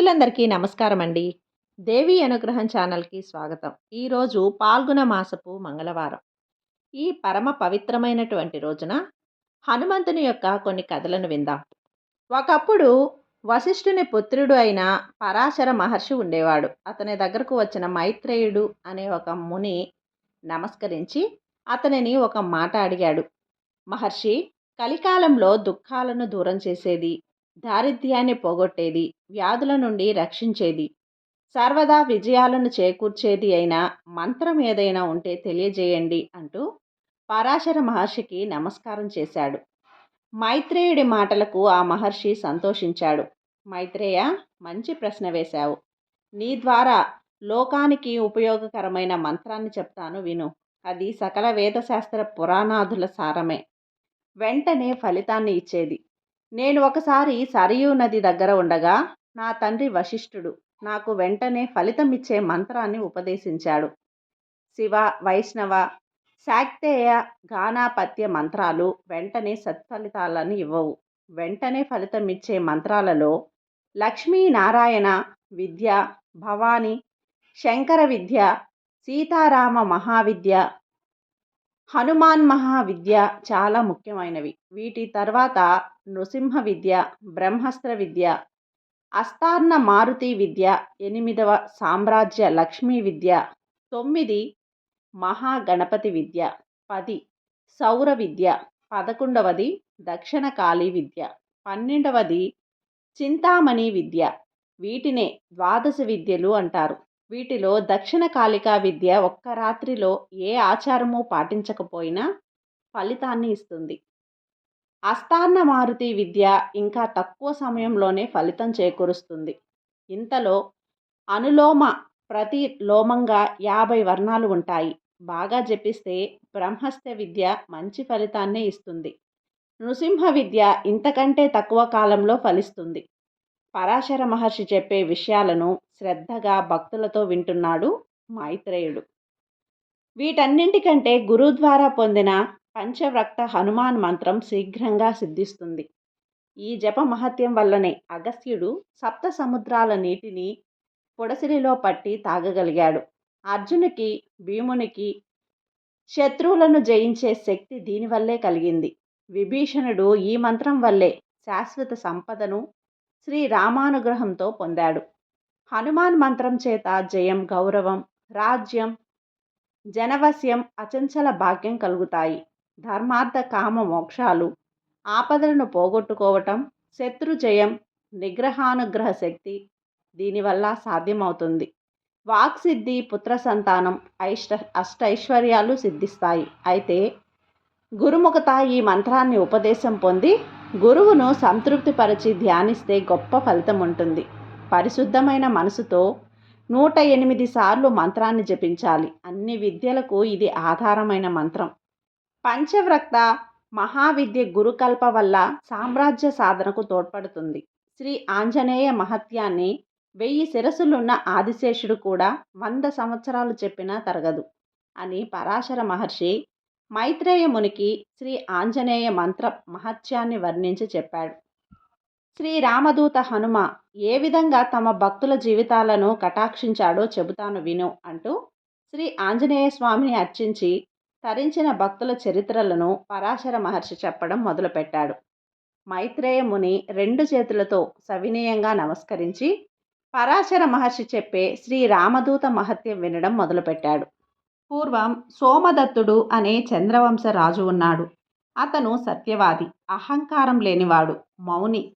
భక్తులందరికీ నమస్కారం అండి దేవి అనుగ్రహం ఛానల్కి స్వాగతం. ఈరోజు పాల్గొన మాసపు మంగళవారం. ఈ పరమ పవిత్రమైనటువంటి రోజున హనుమంతుని యొక్క కొన్ని కథలను విందాం. ఒకప్పుడు వశిష్ఠుని పుత్రుడు అయిన పరాశర మహర్షి ఉండేవాడు. అతని దగ్గరకు వచ్చిన మైత్రేయుడు అనే ఒక ముని నమస్కరించి అతనిని ఒక మాట అడిగాడు. మహర్షి కలికాలంలో దుఃఖాలను దూరం చేసేది దారిద్ర్యాన్ని పోగొట్టేది వ్యాధుల నుండి రక్షించేది సర్వదా విజయాలను చేకూర్చేది అయిన మంత్రం ఏదైనా ఉంటే తెలియజేయండి అంటూ పరాశర మహర్షికి నమస్కారం చేశాడు. మైత్రేయుడి మాటలకు ఆ మహర్షి సంతోషించాడు. మైత్రేయ మంచి ప్రశ్న వేశావు. నీ ద్వారా లోకానికి ఉపయోగకరమైన మంత్రాన్ని చెప్తాను విను. అది సకల వేదశాస్త్ర పురాణాదుల సారమే. వెంటనే ఫలితాన్ని ఇచ్చేది. నేను ఒకసారి సరియు నది దగ్గర ఉండగా నా తండ్రి వశిష్ఠుడు నాకు వెంటనే ఫలితమిచ్చే మంత్రాన్ని ఉపదేశించాడు. శివ వైష్ణవ శాక్తేయ గానాపత్య మంత్రాలు వెంటనే సత్ఫలితాలను ఇవ్వవు. వెంటనే ఫలితమిచ్చే మంత్రాలలో లక్ష్మీనారాయణ విద్య భవాని శంకర విద్య సీతారామ మహావిద్య హనుమాన్ మహావిద్య చాలా ముఖ్యమైనవి. వీటి తర్వాత నృసింహ విద్య బ్రహ్మాస్త్ర విద్య అస్తార్ణ మారుతి విద్య ఎనిమిదవ సామ్రాజ్య లక్ష్మీ విద్య తొమ్మిది మహాగణపతి విద్య పది సౌర విద్య పదకొండవది దక్షిణ కాళీ విద్య పన్నెండవది చింతామణి విద్య. వీటినే ద్వాదశ విద్యలు అంటారు. వీటిలో దక్షిణ కాళికా విద్య ఒక్క రాత్రిలో ఏ ఆచారము పాటించకపోయినా ఫలితాన్ని ఇస్తుంది. అస్థాన మారుతి విద్య ఇంకా తక్కువ సమయంలోనే ఫలితం చేకూరుస్తుంది. ఇంతలో అనులోమ ప్రతి లోమంగా యాభై వర్ణాలు ఉంటాయి. బాగా జపిస్తే బ్రహ్మస్త్య విద్య మంచి ఫలితాన్నే ఇస్తుంది. నృసింహ విద్య ఇంతకంటే తక్కువ కాలంలో ఫలిస్తుంది. పరాశర మహర్షి చెప్పే విషయాలను శ్రద్ధగా భక్తులతో వింటున్నాడు మైత్రేయుడు. వీటన్నింటికంటే గురువు ద్వారా పొందిన పంచవ్రక్త హనుమాన్ మంత్రం శీఘ్రంగా సిద్ధిస్తుంది. ఈ జప మహత్యం వల్లనే అగస్త్యుడు సప్త సముద్రాల నీటిని పొడసిరిలో పట్టి తాగగలిగాడు. అర్జునికి భీమునికి శత్రువులను జయించే శక్తి దీనివల్లే కలిగింది. విభీషణుడు ఈ మంత్రం వల్లే శాశ్వత సంపదను శ్రీ రామానుగ్రహంతో పొందాడు. హనుమాన్ మంత్రం చేత జయం గౌరవం రాజ్యం జనవశ్యం అచంచల భాగ్యం కలుగుతాయి. ధర్మార్థ కామ మోక్షాలు. ఆపదలను పోగొట్టుకోవటం శత్రు జయం నిగ్రహానుగ్రహ శక్తి దీనివల్ల సాధ్యమవుతుంది. వాక్సిద్ధి పుత్ర సంతానం ఐష్ట అష్టైశ్వర్యాలు సిద్ధిస్తాయి. అయితే గురుముఖత ఈ మంత్రాన్ని ఉపదేశం పొంది గురువును సంతృప్తిపరిచి ధ్యానిస్తే గొప్ప ఫలితం ఉంటుంది. పరిశుద్ధమైన మనసుతో నూట ఎనిమిది సార్లు మంత్రాన్ని జపించాలి. అన్ని విద్యలకు ఇది ఆధారమైన మంత్రం. పంచవ్రక్త మహావిద్య గురుకల్ప వల్ల సామ్రాజ్య సాధనకు తోడ్పడుతుంది. శ్రీ ఆంజనేయ మహత్యాన్ని వెయ్యి శిరసులున్న ఆదిశేషుడు కూడా వంద సంవత్సరాలు చెప్పినా తరగదు అని పరాశర మహర్షి మైత్రేయ మునికి శ్రీ ఆంజనేయ మంత్ర మహత్యాన్ని వర్ణించి చెప్పాడు. శ్రీ రామదూత హనుమ ఏ విధంగా తమ భక్తుల జీవితాలను కటాక్షించాడో చెబుతాను విను అంటూ శ్రీ ఆంజనేయ స్వామిని అర్చించి తరించిన భక్తుల చరిత్రలను పరాశర మహర్షి చెప్పడం మొదలుపెట్టాడు. మైత్రేయ ముని రెండు చేతులతో సవినయంగా నమస్కరించి పరాశర మహర్షి చెప్పే శ్రీ రామదూత మహత్యం వినడం మొదలుపెట్టాడు. పూర్వం సోమదత్తుడు అనే చంద్రవంశ రాజు ఉన్నాడు. అతను సత్యవాది అహంకారం లేనివాడు మౌని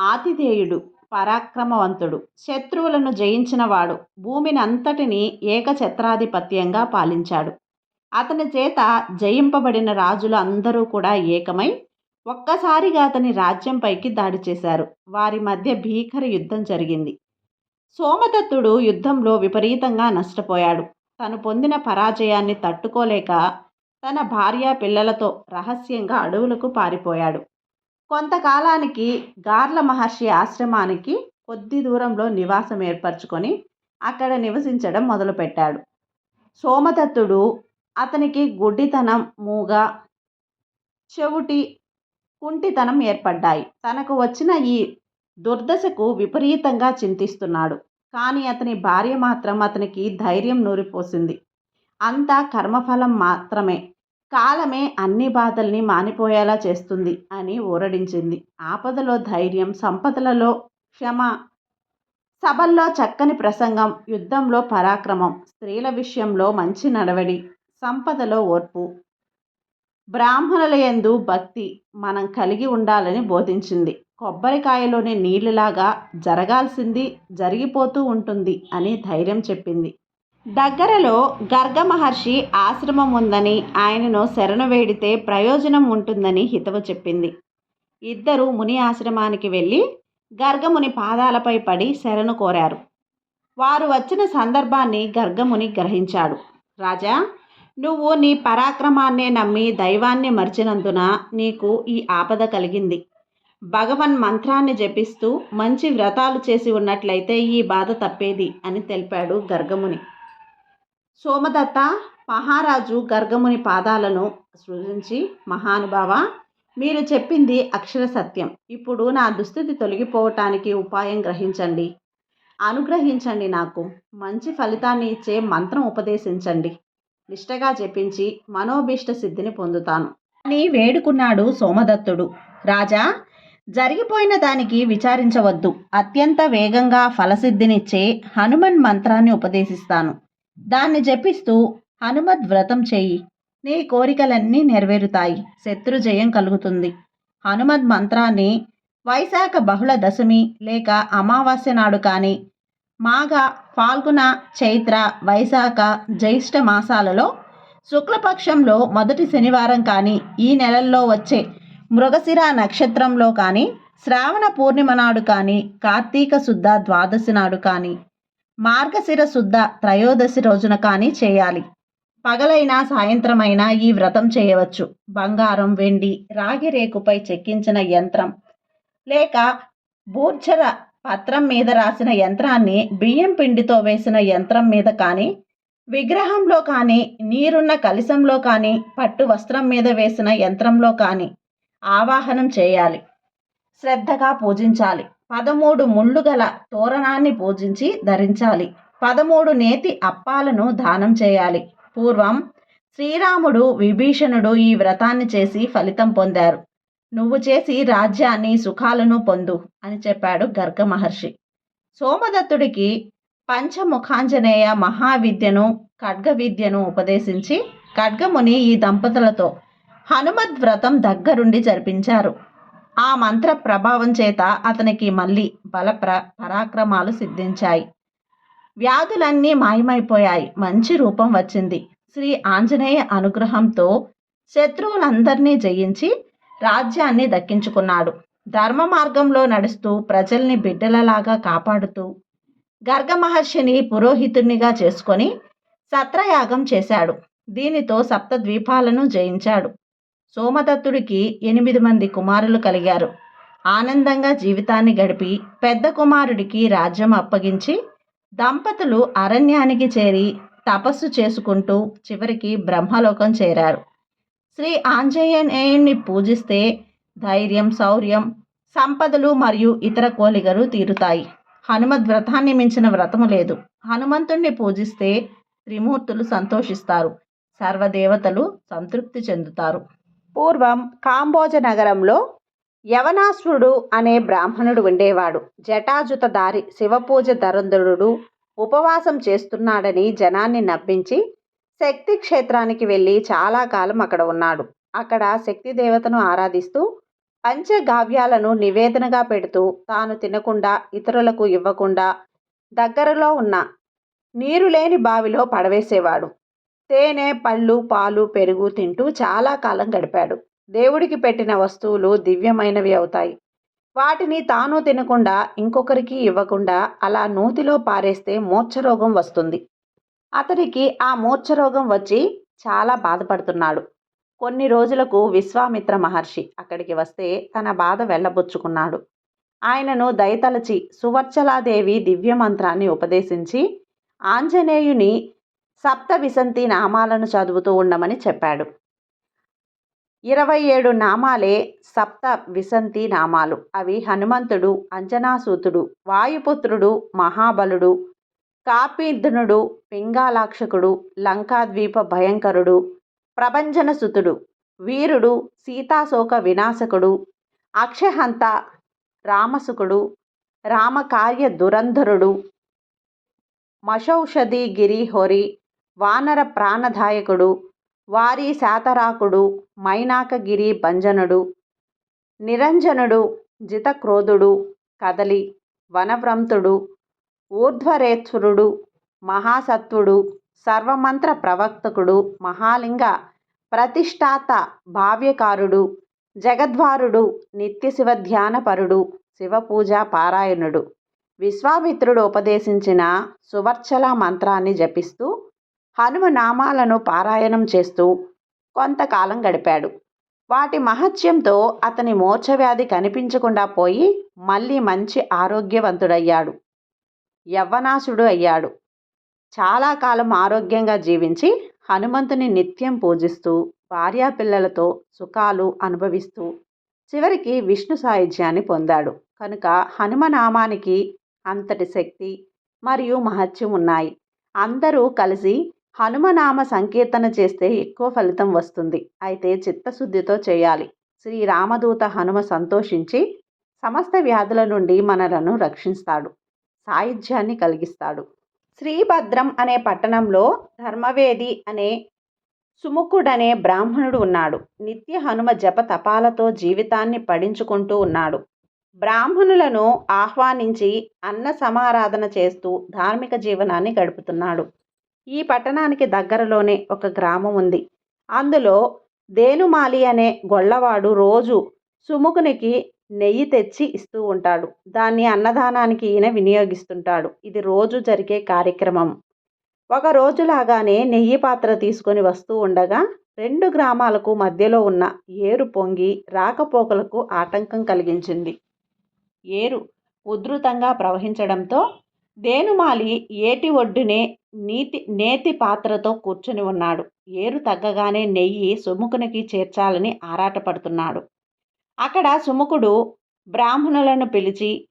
ఆతిథేయుడు పరాక్రమవంతుడు శత్రువులను జయించినవాడు భూమిని అంతటిని ఏకఛత్రాధిపత్యంగా పాలించాడు. అతని చేత జయింపబడిన రాజులు అందరూ కూడా ఏకమై ఒక్కసారిగా అతని రాజ్యంపైకి దాడి చేశారు. వారి మధ్య భీకర యుద్ధం జరిగింది. సోమదత్తుడు యుద్ధంలో విపరీతంగా నష్టపోయాడు. తను పొందిన పరాజయాన్ని తట్టుకోలేక తన భార్య పిల్లలతో రహస్యంగా అడవులకు పారిపోయాడు. కొంతకాలానికి గార్ల మహర్షి ఆశ్రమానికి కొద్ది దూరంలో నివాసం ఏర్పరచుకొని అక్కడ నివసించడం మొదలుపెట్టాడు. సోమదత్తుడు అతనికి గుడ్డితనం మూగ చెవుటి కుంటితనం ఏర్పడ్డాయి. తనకు వచ్చిన ఈ దుర్దశకు విపరీతంగా చింతిస్తున్నాడు. కానీ అతని భార్య మాత్రం అతనికి ధైర్యం నూరిపోసింది. అంతా కర్మఫలం మాత్రమే. కాలమే అన్ని బాధల్ని మానిపోయేలా చేస్తుంది అని ఊరడించింది. ఆపదలో ధైర్యం సంపదలలో క్షమ సభల్లో చక్కని ప్రసంగం యుద్ధంలో పరాక్రమం స్త్రీల విషయంలో మంచి నడవడి సంపదలో ఓర్పు బ్రాహ్మణుల యందు భక్తి మనం కలిగి ఉండాలని బోధించింది. కొబ్బరికాయలోని నీళ్ళలాగా జరగాల్సింది జరిగిపోతూ ఉంటుంది అని ధైర్యం చెప్పింది. దగ్గరలో గర్గ మహర్షి ఆశ్రమం ఉందని ఆయనను శరణు వేడితే ప్రయోజనం ఉంటుందని హితవు చెప్పింది. ఇద్దరు ముని ఆశ్రమానికి వెళ్ళి గర్గముని పాదాలపై పడి శరణు కోరారు. వారు వచ్చిన సందర్భాన్ని గర్గముని గ్రహించాడు. రాజా నువ్వు నీ పరాక్రమాన్నే నమ్మి దైవాన్ని మర్చినందున నీకు ఈ ఆపద కలిగింది. భగవన్ మంత్రాన్ని జపిస్తూ మంచి వ్రతాలు చేసి ఉన్నట్లయితే ఈ బాధ తప్పేది అని తెలిపాడు గర్గముని. సోమదత్త మహారాజు గర్గముని పాదాలను సృజించి మహానుభావ మీరు చెప్పింది అక్షర సత్యం. ఇప్పుడు నా దుస్థితి తొలగిపోవటానికి ఉపాయం గ్రహించండి. అనుగ్రహించండి నాకు. మంచి ఫలితాన్ని ఇచ్చే మంత్రం ఉపదేశించండి. నిష్టగా జపించి మనోభీష్ట సిద్ధిని పొందుతాను. అని వేడుకున్నాడు సోమదత్తుడు. రాజా జరిగిపోయిన దానికి విచారించవద్దు. అత్యంత వేగంగా ఫలసిద్ధినిచ్చే హనుమన్ మంత్రాన్ని ఉపదేశిస్తాను. దాన్ని జపిస్తూ హనుమద్ వ్రతం చేయి. నీ కోరికలన్నీ నెరవేరుతాయి. శత్రు జయం కలుగుతుంది. హనుమద్ మంత్రాన్ని వైశాఖ బహుళ దశమి లేక అమావాస్య నాడు కానీ మాఘ ఫాల్గుణ చైత్ర వైశాఖ జ్యేష్ఠ మాసాలలో శుక్లపక్షంలో మొదటి శనివారం కానీ ఈ నెలల్లో వచ్చే మృగశిర నక్షత్రంలో కానీ శ్రావణ పూర్ణిమ నాడు కానీ కార్తీక శుద్ధ ద్వాదశి నాడు కానీ మార్గశిర శుద్ధ త్రయోదశి రోజున కానీ చేయాలి. పగలైనా సాయంత్రమైనా ఈ వ్రతం చేయవచ్చు. బంగారం వెండి రాగి రేకుపై చెక్కించిన యంత్రం. లేక బూర్జర పత్రం మీద రాసిన యంత్రాన్ని బియ్యం పిండితో వేసిన యంత్రం మీద కానీ విగ్రహంలో కానీ నీరున్న కలశంలో కానీ పట్టు వస్త్రం మీద వేసిన యంత్రంలో కానీ ఆవాహనం చేయాలి. శ్రద్ధగా పూజించాలి. పదమూడు ముళ్ళు గల తోరణాన్ని పూజించి ధరించాలి. పదమూడు నేతి అప్పాలను దానం చేయాలి. పూర్వం శ్రీరాముడు విభీషణుడు ఈ వ్రతాన్ని చేసి ఫలితం పొందారు. నువ్వు చేసి రాజ్యాన్ని సుఖాలను పొందు అని చెప్పాడు గర్గ మహర్షి. సోమదత్తుడికి పంచముఖాంజనేయ మహావిద్యను ఖడ్గ విద్యను ఉపదేశించి ఖడ్గముని ఈ దంపతులతో హనుమద్ వ్రతం దగ్గరుండి జరిపించారు. ఆ మంత్ర ప్రభావం చేత అతనికి మళ్ళీ బల ప్ర పరాక్రమాలు సిద్ధించాయి. వ్యాధులన్నీ మాయమైపోయాయి. మంచి రూపం వచ్చింది. శ్రీ ఆంజనేయ అనుగ్రహంతో శత్రువులందరినీ జయించి రాజ్యాన్ని దక్కించుకున్నాడు. ధర్మ మార్గంలో నడుస్తూ ప్రజల్ని బిడ్డలలాగా కాపాడుతూ గర్గ మహర్షిని పురోహితునిగా చేసుకొని సత్రయాగం చేశాడు. దీనితో సప్తద్వీపాలను జయించాడు. సోమదత్తుడికి ఎనిమిది మంది కుమారులు కలిగారు. ఆనందంగా జీవితాన్ని గడిపి పెద్ద కుమారుడికి రాజ్యం అప్పగించి దంపతులు అరణ్యానికి చేరి తపస్సు చేసుకుంటూ చివరికి బ్రహ్మలోకం చేరారు. శ్రీ ఆంజనేయుణ్ణి పూజిస్తే ధైర్యం శౌర్యం సంపదలు మరియు ఇతర కోలిగలు తీరుతాయి. హనుమద్ వ్రతాన్ని మించిన వ్రతము లేదు. హనుమంతుణ్ణి పూజిస్తే త్రిమూర్తులు సంతోషిస్తారు. సర్వదేవతలు సంతృప్తి చెందుతారు. పూర్వం కాంబోజ నగరంలో యవనాసురుడు అనే బ్రాహ్మణుడు ఉండేవాడు. జటాజుతదారి శివపూజ ధరంధరుడు ఉపవాసం చేస్తున్నాడని జనాన్ని నవ్వించి శక్తి క్షేత్రానికి వెళ్ళి చాలా కాలం అక్కడ ఉన్నాడు. అక్కడ శక్తి దేవతను ఆరాధిస్తూ పంచగావ్యాలను నివేదనగా పెడుతూ తాను తినకుండా ఇతరులకు ఇవ్వకుండా దగ్గరలో ఉన్న నీరు లేని బావిలో పడవేసేవాడు. తేనె పళ్ళు పాలు పెరుగు తింటూ చాలా కాలం గడిపాడు. దేవుడికి పెట్టిన వస్తువులు దివ్యమైనవి అవుతాయి. వాటిని తాను తినకుండా ఇంకొకరికి ఇవ్వకుండా అలా నూతిలో పారేస్తే మూర్ఛరోగం వస్తుంది. అతనికి ఆ మూర్ఛరోగం వచ్చి చాలా బాధపడుతున్నాడు. కొన్ని రోజులకు విశ్వామిత్ర మహర్షి అక్కడికి వస్తే తన బాధ వెళ్ళబుచ్చుకున్నాడు. ఆయనను దయతలచి సువర్చలాదేవి దివ్య మంత్రాన్ని ఉపదేశించి ఆంజనేయుని సప్త విసంతి నామాలను చదువుతూ ఉండమని చెప్పాడు. ఇరవై ఏడు నామాలే సప్త విశంతి నామాలు. అవి హనుమంతుడు అంజనాసూతుడు వాయుపుత్రుడు మహాబలుడు కాపీర్ధనుడు పింగాలాక్షకుడు లంకాద్వీప భయంకరుడు ప్రభంజనసుతుడు వీరుడు సీతాశోక వినాశకుడు అక్షహంత రామసుకుడు రామకార్య దురంధరుడు మషౌషధి గిరిహోరి వానర ప్రాణదాయకుడు వారి శాతరాకుడు మైనాకగిరి భంజనుడు నిరంజనుడు జితక్రోధుడు కదలి వనవ్రంతుడు ఊర్ధ్వరేశ్వరుడు మహాసత్వుడు సర్వమంత్ర ప్రవర్తకుడు మహాలింగ ప్రతిష్టాత భావ్యకారుడు జగద్వారుడు నిత్య శివధ్యానపరుడు శివపూజ పారాయణుడు. విశ్వామిత్రుడు ఉపదేశించిన సువర్చల మంత్రాన్ని జపిస్తూ హనుమ నామాలను పారాయణం చేస్తూ కొంతకాలం గడిపాడు. వాటి మహత్యంతో అతని మూర్ఛవ్యాధి కనిపించకుండా పోయి మళ్ళీ మంచి ఆరోగ్యవంతుడయ్యాడు. యవ్వనాశుడు అయ్యాడు. చాలా కాలం ఆరోగ్యంగా జీవించి హనుమంతుని నిత్యం పూజిస్తూ భార్యాపిల్లలతో సుఖాలు అనుభవిస్తూ చివరికి విష్ణు సాయుధ్యాన్ని పొందాడు. కనుక హనుమనామానికి అంతటి శక్తి మరియు మహత్యం ఉన్నాయి. అందరూ కలిసి హనుమనామ సంకీర్తన చేస్తే ఎక్కువ ఫలితం వస్తుంది. అయితే చిత్తశుద్ధితో చేయాలి. శ్రీ రామదూత హనుమ సంతోషించి సమస్త వ్యాధుల నుండి మనలను రక్షిస్తాడు. సాయుధ్యాన్ని కలిగిస్తాడు. శ్రీభద్రం అనే పట్టణంలో ధర్మవేది అనే సుముఖుడనే బ్రాహ్మణుడు ఉన్నాడు. నిత్య హనుమ జప తపాలతో జీవితాన్ని పడించుకుంటూ ఉన్నాడు. బ్రాహ్మణులను ఆహ్వానించి అన్న సమారాధన చేస్తూ ధార్మిక జీవనాన్ని గడుపుతున్నాడు. ఈ పట్టణానికి దగ్గరలోనే ఒక గ్రామం ఉంది. అందులో దేనుమాలి అనే గొల్లవాడు రోజు సుముఖునికి నెయ్యి తెచ్చి ఇస్తూ ఉంటాడు. దాన్ని అన్నదానానికి ఈయన వినియోగిస్తుంటాడు. ఇది రోజు జరిగే కార్యక్రమం. ఒక రోజులాగానే నెయ్యి పాత్ర తీసుకొని వస్తూ ఉండగా రెండు గ్రామాలకు మధ్యలో ఉన్న ఏరు పొంగి రాకపోకలకు ఆటంకం కలిగించింది. ఏరు ఉధృతంగా ప్రవహించడంతో దేనుమాలి ఏటి ఒడ్డునే నీతి నేతి పాత్రతో కూర్చుని ఉన్నాడు. ఏరు తగ్గగానే నెయ్యి సుముఖునికి చేర్చాలని ఆరాటపడుతున్నాడు. అక్కడ సుముఖుడు బ్రాహ్మణులను పిలిచి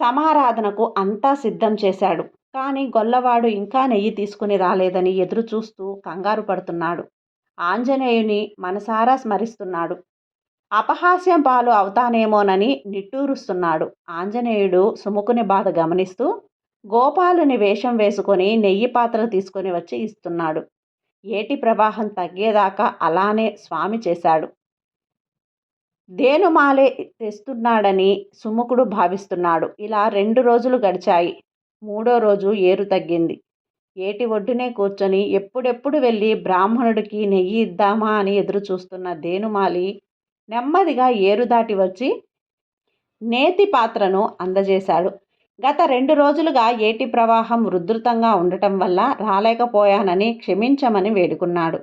సమారాధనకు అంతా సిద్ధం చేశాడు. కానీ గొల్లవాడు ఇంకా నెయ్యి తీసుకుని రాలేదని ఎదురు చూస్తూ కంగారు పడుతున్నాడు. ఆంజనేయుని మనసారా స్మరిస్తున్నాడు. అపహాస్యం పాలు అవుతానేమోనని నిట్టూరుస్తున్నాడు. ఆంజనేయుడు సుముకుని బాధ గమనిస్తూ గోపాలుని వేషం వేసుకొని నెయ్యి పాత్ర తీసుకొని వచ్చి ఇస్తున్నాడు. ఏటి ప్రవాహం తగ్గేదాకా అలానే స్వామి చేశాడు. దేనుమాలే తెస్తున్నాడని సుముఖుడు భావిస్తున్నాడు. ఇలా రెండు రోజులు గడిచాయి. మూడో రోజు ఏరు తగ్గింది. ఏటి ఒడ్డునే కూర్చొని ఎప్పుడెప్పుడు వెళ్ళి బ్రాహ్మణుడికి నెయ్యి ఇద్దామా అని ఎదురు చూస్తున్న దేనుమాలి నెమ్మదిగా ఏరు దాటి వచ్చి నేతి పాత్రను అందజేశాడు. గత రెండు రోజులుగా ఏటి ప్రవాహం ఉధృతంగా ఉండటం వల్ల రాలేకపోయానని క్షమించమని వేడుకున్నాడు.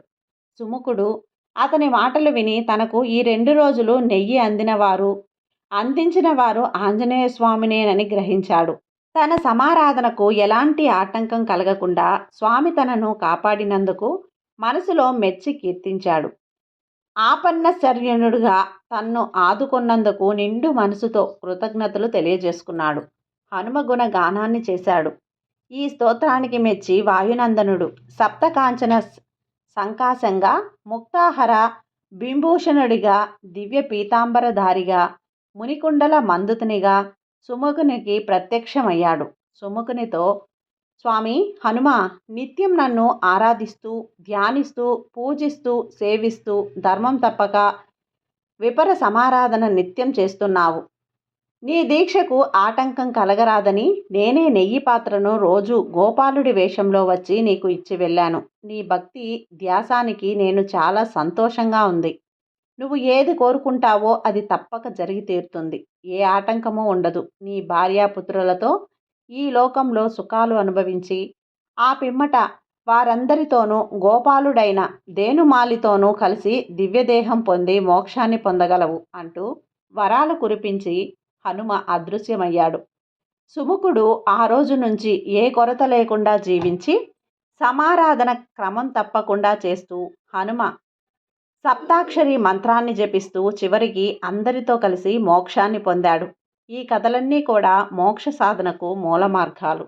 సుముఖుడు అతని మాటలు విని తనకు ఈ రెండు రోజులు నెయ్యి అందినవారు అందించిన వారు ఆంజనేయ స్వామినేనని గ్రహించాడు. తన సమారాధనకు ఎలాంటి ఆటంకం కలగకుండా స్వామి తనను కాపాడినందుకు మనసులో మెచ్చి కీర్తించాడు. ఆపన్నశర్యనుడుగా తన్ను ఆదుకున్నందుకు నిండు మనసుతో కృతజ్ఞతలు తెలియజేసుకున్నాడు. హనుమగుణ గానాన్ని చేశాడు. ఈ స్తోత్రానికి మెచ్చి వాయునందనుడు సప్తకాంచన సంకాశంగా ముక్తాహర బింభూషణుడిగా దివ్య పీతాంబరధారిగా మునికుండల మందుతునిగా సుముఖునికి ప్రత్యక్షమయ్యాడు. సుముఖునితో స్వామి హనుమ నిత్యం నన్ను ఆరాధిస్తూ ధ్యానిస్తూ పూజిస్తూ సేవిస్తూ ధర్మం తప్పక విపర సమారాధన నిత్యం చేస్తున్నావు. నీ దీక్షకు ఆటంకం కలగరాదని నేనే నెయ్యి పాత్రను రోజు గోపాలుడి వేషంలో వచ్చి నీకు ఇచ్చి వెళ్ళాను. నీ భక్తి ధ్యాసానికి నేను చాలా సంతోషంగా ఉంది. నువ్వు ఏది కోరుకుంటావో అది తప్పక జరిగి తీరుతుంది. ఏ ఆటంకము ఉండదు. నీ భార్యాపుత్రులతో ఈ లోకంలో సుఖాలు అనుభవించి ఆ పిమ్మట వారందరితోనూ గోపాలుడైన దేనుమాలితోనూ కలిసి దివ్యదేహం పొంది మోక్షాన్ని పొందగలవు అంటూ వరాలు కురిపించి హనుమ అదృశ్యమయ్యాడు. సుముఖుడు ఆ రోజు నుంచి ఏ కొరత లేకుండా జీవించి సమారాధన క్రమం తప్పకుండా చేస్తూ హనుమ సప్తాక్షరి మంత్రాన్ని జపిస్తూ చివరికి అందరితో కలిసి మోక్షాన్ని పొందాడు. ఈ కథలన్నీ కూడా మోక్ష సాధనకు మూల మార్గాలు